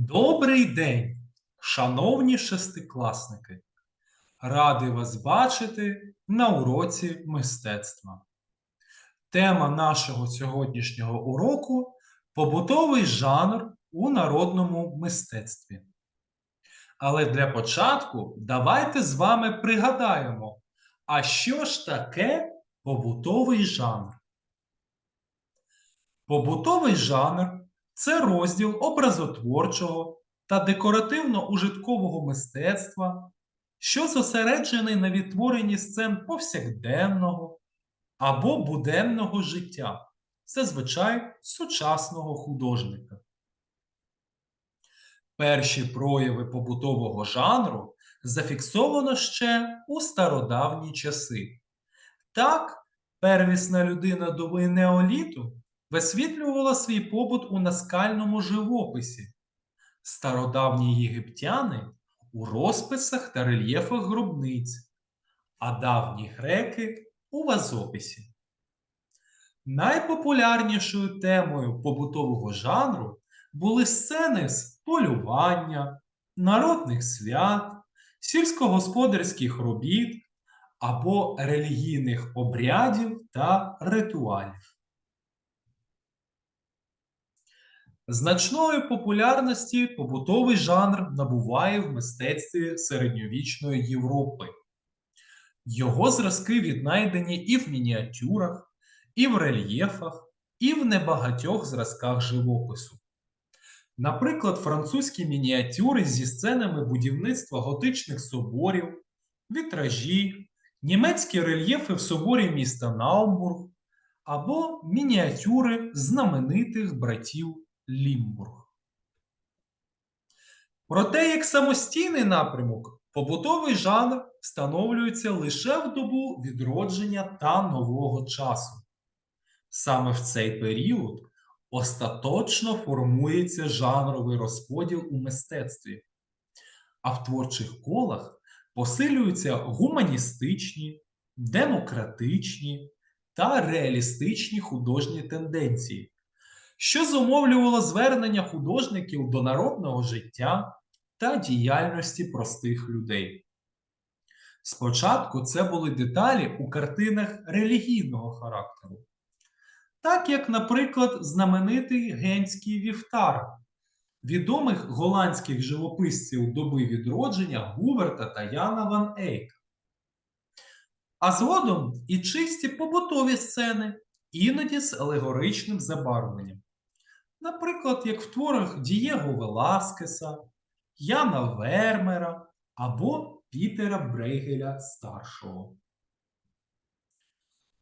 Добрий день, шановні шестикласники! Радий вас бачити на уроці мистецтва. Тема нашого сьогоднішнього уроку побутовий жанр у народному мистецтві. Але для початку давайте з вами пригадаємо, а що ж таке побутовий жанр? Побутовий жанр це розділ образотворчого та декоративно-ужиткового мистецтва, що зосереджений на відтворенні сцен повсякденного або буденного життя, зазвичай сучасного художника. Перші прояви побутового жанру зафіксовано ще у стародавні часи. Так, первісна людина доби неоліту висвітлювала свій побут у наскальному живописі. Стародавні єгиптяни у розписах та рельєфах гробниць, а давні греки у вазописі. Найпопулярнішою темою побутового жанру були сцени з полювання, народних свят, сільськогосподарських робіт або релігійних обрядів та ритуалів. Значної популярності побутовий жанр набуває в мистецтві середньовічної Європи. Його зразки віднайдені і в мініатюрах, і в рельєфах, і в небагатьох зразках живопису. Наприклад, французькі мініатюри зі сценами будівництва готичних соборів, вітражі, німецькі рельєфи в соборі міста Наумбург або мініатюри знаменитих братів Лімбург. Проте, як самостійний напрямок, побутовий жанр встановлюється лише в добу відродження та нового часу. Саме в цей період остаточно формується жанровий розподіл у мистецтві, а в творчих колах посилюються гуманістичні, демократичні та реалістичні художні тенденції, що зумовлювало звернення художників до народного життя та діяльності простих людей. Спочатку це були деталі у картинах релігійного характеру, так як, наприклад, знаменитий генський вівтар відомих голландських живописців доби відродження Гуверта та Яна Ван Ейка. А згодом і чисті побутові сцени, іноді з алегоричним забарвленням. Наприклад, як в творах Дієго Веласкеса, Яна Вермера або Пітера Брейгеля старшого.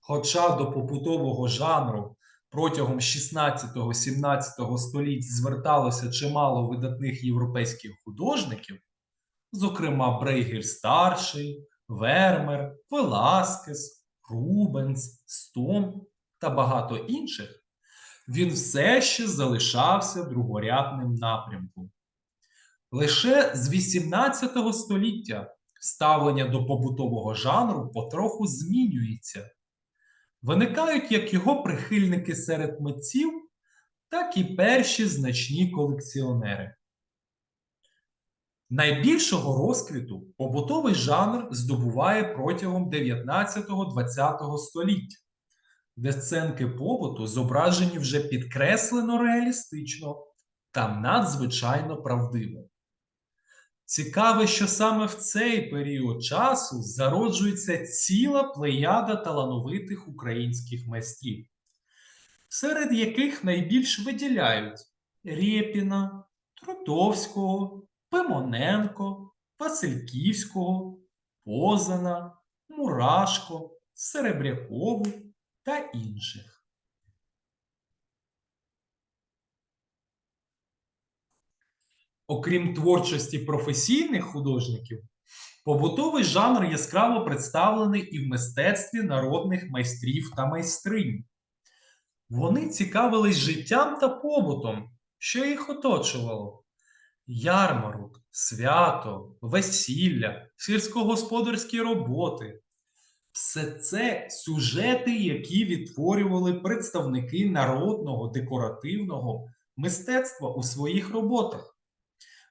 Хоча до побутового жанру протягом 16-17 століть зверталося чимало видатних європейських художників, зокрема Брейгель старший, Вермер, Веласкес, Рубенс, Стом та багато інших, він все ще залишався другорядним напрямком. Лише з 18 століття ставлення до побутового жанру потроху змінюється. Виникають як його прихильники серед митців, так і перші значні колекціонери. Найбільшого розквіту побутовий жанр здобуває протягом 19-20 століття, де сценки побуту зображені вже підкреслено реалістично та надзвичайно правдиво. Цікаве, що саме в цей період часу зароджується ціла плеяда талановитих українських майстрів, серед яких найбільш виділяють Рєпіна, Трутовського, Пимоненко, Васильківського, Позана, Мурашко, Серебрякову та інших. Окрім творчості професійних художників, побутовий жанр яскраво представлений і в мистецтві народних майстрів та майстринь. Вони цікавились життям та побутом, що їх оточувало: ярмарок, свято, весілля, сільськогосподарські роботи. Все це сюжети, які відтворювали представники народного декоративного мистецтва у своїх роботах.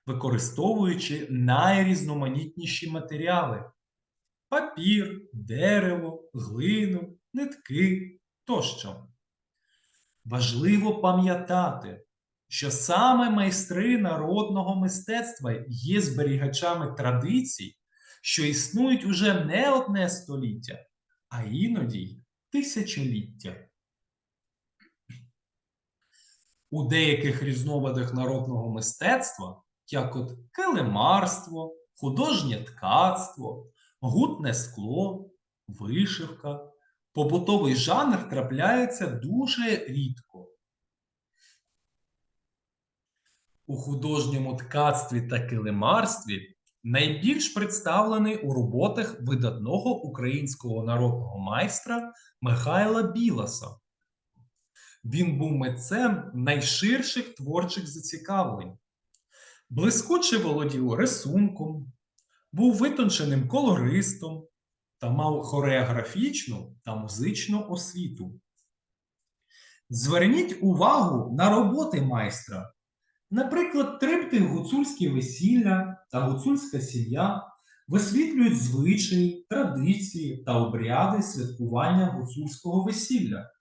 використовуючи найрізноманітніші матеріали: папір, дерево, глину, нитки тощо. Важливо пам'ятати, що саме майстри народного мистецтва є зберігачами традицій, що існують уже не одне століття, а іноді тисячоліття. У деяких різновидах народного мистецтва, як от килимарство, художнє ткацтво, гутне скло, вишивка, побутовий жанр трапляється дуже рідко. У художньому ткацтві та килимарстві найбільш представлений у роботах видатного українського народного майстра Михайла Біласа. Він був митцем найширших творчих зацікавлень. Блискуче володів рисунком, був витонченим колористом та мав хореографічну та музичну освіту. Зверніть увагу на роботи майстра. Наприклад, триптих гуцульські весілля та гуцульська сім'я висвітлюють звичаї, традиції та обряди святкування гуцульського весілля,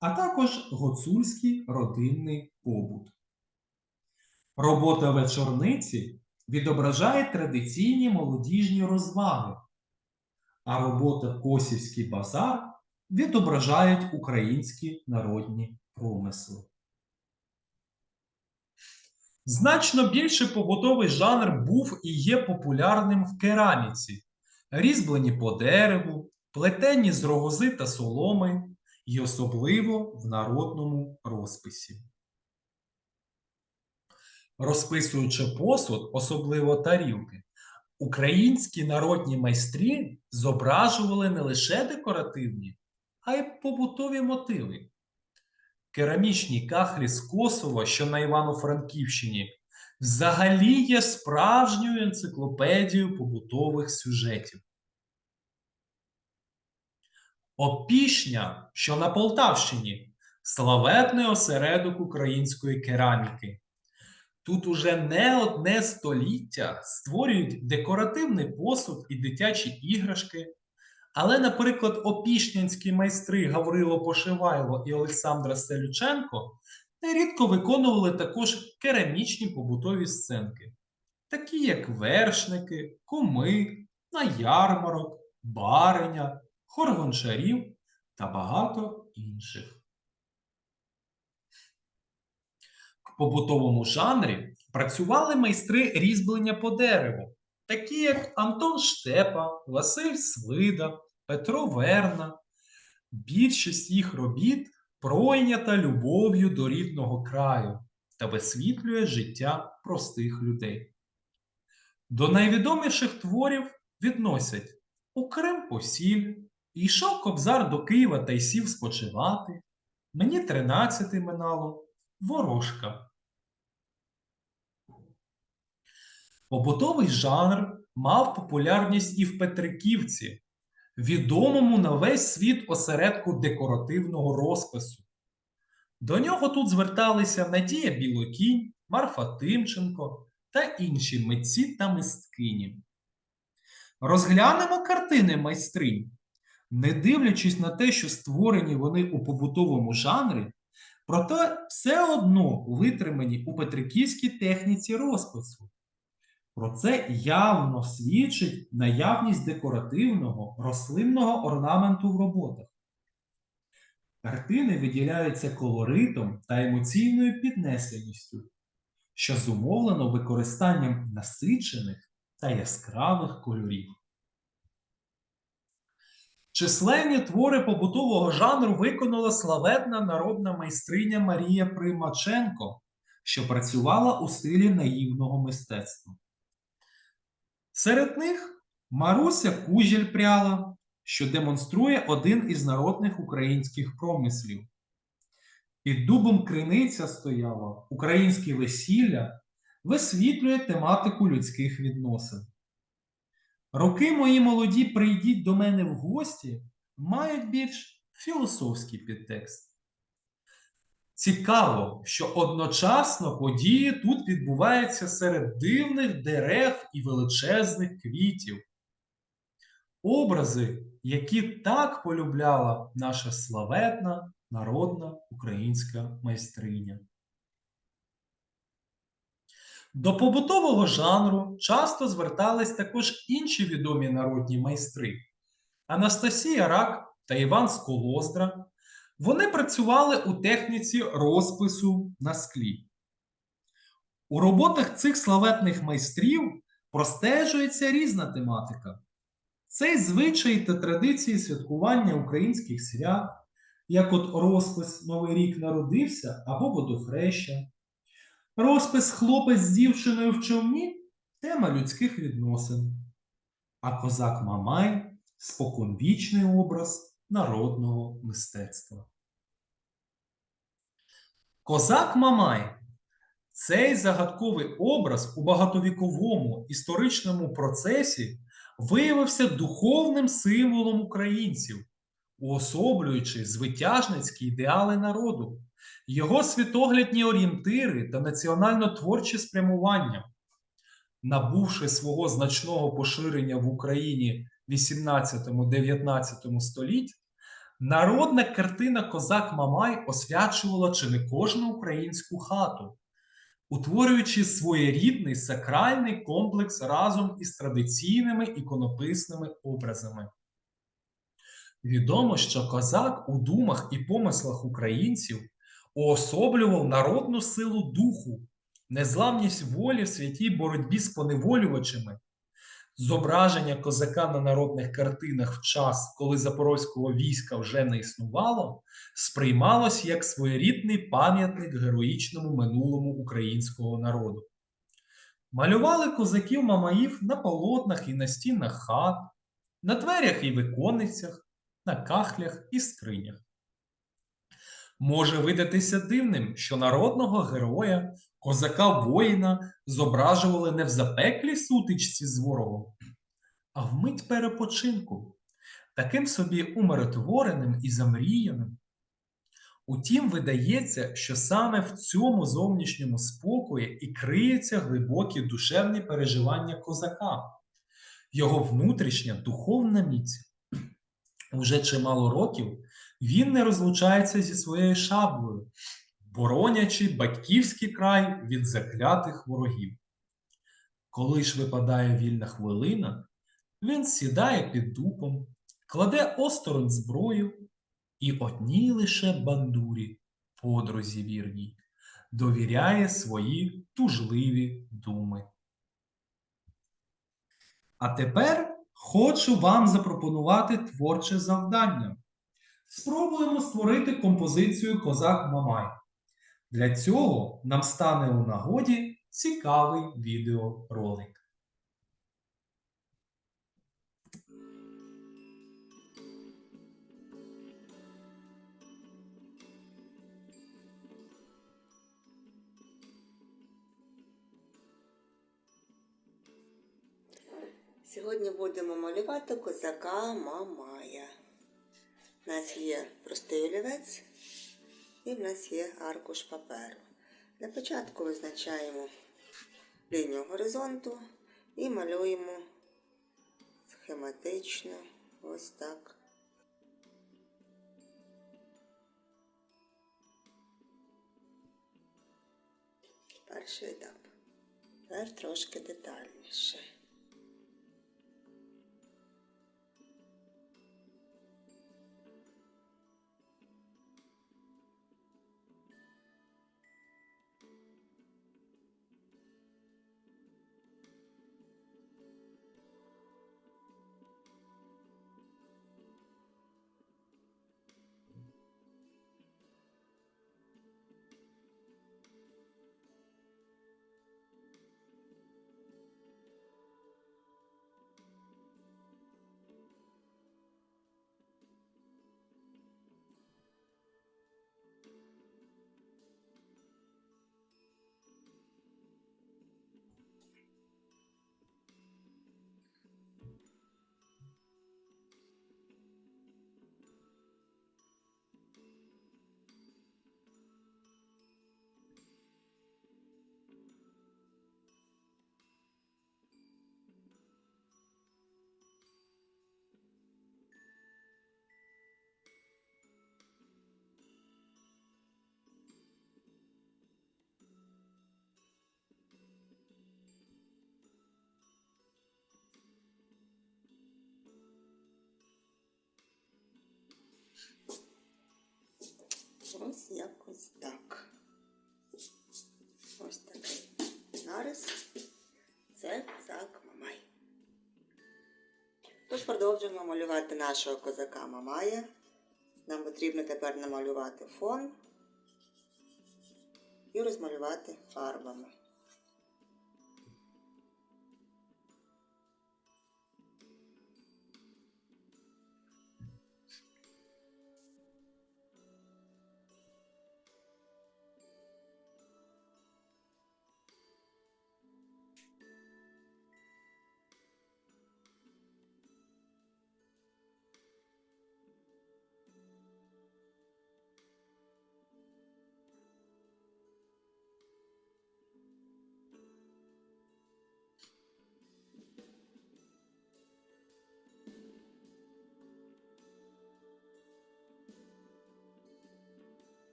а також гуцульський родинний побут. Робота вечорниці відображає традиційні молодіжні розваги, а робота Косівський базар відображають українські народні промисли. Значно більше побутовий жанр був і є популярним в кераміці, різьблені по дереву, плетені з рогози та соломи, і особливо в народному розписі. Розписуючи посуд, особливо тарілки, українські народні майстрі зображували не лише декоративні, а й побутові мотиви. Керамічні кахлі з Косово, що на Івано-Франківщині, взагалі є справжньою енциклопедією побутових сюжетів. Опішня, що на Полтавщині, славетний осередок української кераміки. Тут уже не одне століття створюють декоративний посуд і дитячі іграшки. Але, наприклад, опішнянські майстри Гаврило Пошивайло і Олександра Селюченко нерідко виконували також керамічні побутові сценки, такі як вершники, куми, на ярмарок, бариня, хор гончарів та багато інших. В побутовому жанрі працювали майстри різьблення по дереву, такі як Антон Штепа, Василь Свида, Петро Верна. Більшість їх робіт пройнята любов'ю до рідного краю та висвітлює життя простих людей. До найвідоміших творів відносять У Крим посіль, Йшов кобзар до Києва та й сів спочивати. Мені тринадцяти минало ворожка. Побутовий жанр мав популярність і в Петриківці, відомому на весь світ осередку декоративного розпису. До нього тут зверталися Надія Білокінь, Марфа Тимченко та інші митці та мисткині. Розглянемо картини майстринь. Не дивлячись на те, що створені вони у побутовому жанрі, проте все одно витримані у петриківській техніці розпису. Про це явно свідчить наявність декоративного рослинного орнаменту в роботах. Картини виділяються колоритом та емоційною піднесеністю, що зумовлено використанням насичених та яскравих кольорів. Численні твори побутового жанру виконала славетна народна майстриня Марія Примаченко, що працювала у стилі наївного мистецтва. Серед них Маруся Кужіль пряла, що демонструє один із народних українських промислів. Під дубом криниця стояла українське весілля висвітлює тематику людських відносин. Роки мої молоді прийдіть до мене в гості, мають більш філософський підтекст. Цікаво, що одночасно події тут відбуваються серед дивних дерев і величезних квітів. Образи, які так полюбляла наша славетна народна українська майстриня. До побутового жанру часто звертались також інші відомі народні майстри Анастасія Рак та Іван Сколоздра. Вони працювали у техніці розпису на склі. У роботах цих славетних майстрів простежується різна тематика. Цей звичай та традиції святкування українських свят, як от розпис Новий рік народився або водохреща, розпис хлопець з дівчиною в човні тема людських відносин, а козак Мамай споконвічний образ народного мистецтва. Козак Мамай цей загадковий образ у багатовіковому історичному процесі виявився духовним символом українців, уособлюючи звитяжницькі ідеали народу, його світоглядні орієнтири та національно-творчі спрямування. Набувши свого значного поширення в Україні 18-19 століть, народна картина Козак Мамай освячувала чи не кожну українську хату, утворюючи своєрідний сакральний комплекс разом із традиційними іконописними образами. Відомо, що козак у думах і помислах українців уособлював народну силу духу, незламність волі в святій боротьбі з поневолювачами. Зображення козака на народних картинах в час, коли запорозького війська вже не існувало, сприймалось як своєрідний пам'ятник героїчному минулому українського народу. Малювали козаків Мамаїв на полотнах і на стінах хат, на дверях і виконницях, на кахлях і скринях. Може видатися дивним, що народного героя, козака воїна зображували не в запеклій сутичці з ворогом, а в мить перепочинку, таким собі умиротвореним і замріяним. Утім, видається, що саме в цьому зовнішньому спокої і криються глибокі душевні переживання козака, його внутрішня духовна міць. Уже чимало років він не розлучається зі своєю шаблею, боронячи батьківський край від заклятих ворогів. Коли ж випадає вільна хвилина, він сідає під дупом, кладе осторонь зброю і одній лише бандурі, подрузі вірній, довіряє свої тужливі думи. А тепер хочу вам запропонувати творче завдання. Спробуємо створити композицію Козак Мамай. Для цього нам стане у нагоді цікавий відеоролик. Сьогодні будемо малювати козака Мамая. У нас є простий олівець і в нас є аркуш паперу. Для початку визначаємо лінію горизонту і малюємо схематично ось так. Перший етап. Тепер трошки детальніше. Ось якось так. Ось такий нарис. Це козак Мамай. Тож продовжуємо малювати нашого козака Мамая. Нам потрібно тепер намалювати фон і розмалювати фарбами.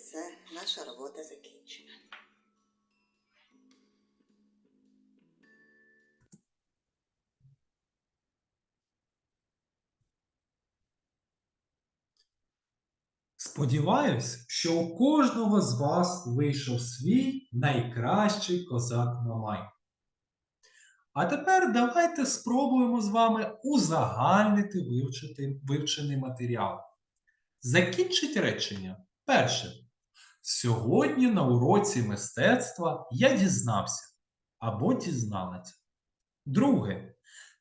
Все, наша робота закінчена. Сподіваюсь, що у кожного з вас вийшов свій найкращий козак Мамай. А тепер давайте спробуємо з вами узагальнити вивчений матеріал. Закінчить речення. Перше. Сьогодні на уроці мистецтва я дізнався або дізналася. Друге.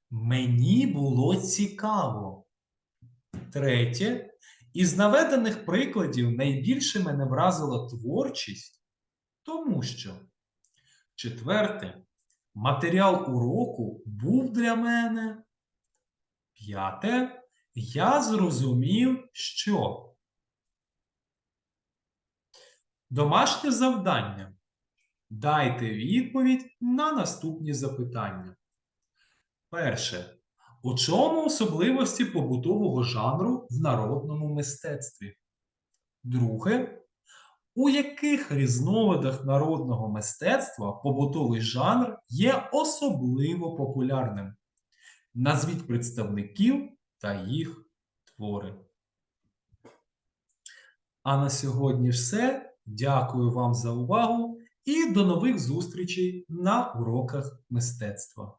Мені було цікаво. Третє. Із наведених прикладів найбільше мене вразила творчість, тому що. Четверте. Матеріал уроку був для мене. П'яте. Я зрозумів, що. Домашнє завдання. Дайте відповідь на наступні запитання. Перше. У чому особливості побутового жанру в народному мистецтві? Друге. У яких різновидах народного мистецтва побутовий жанр є особливо популярним? Назвіть представників та їх твори. А на сьогодні все. Дякую вам за увагу і до нових зустрічей на уроках мистецтва.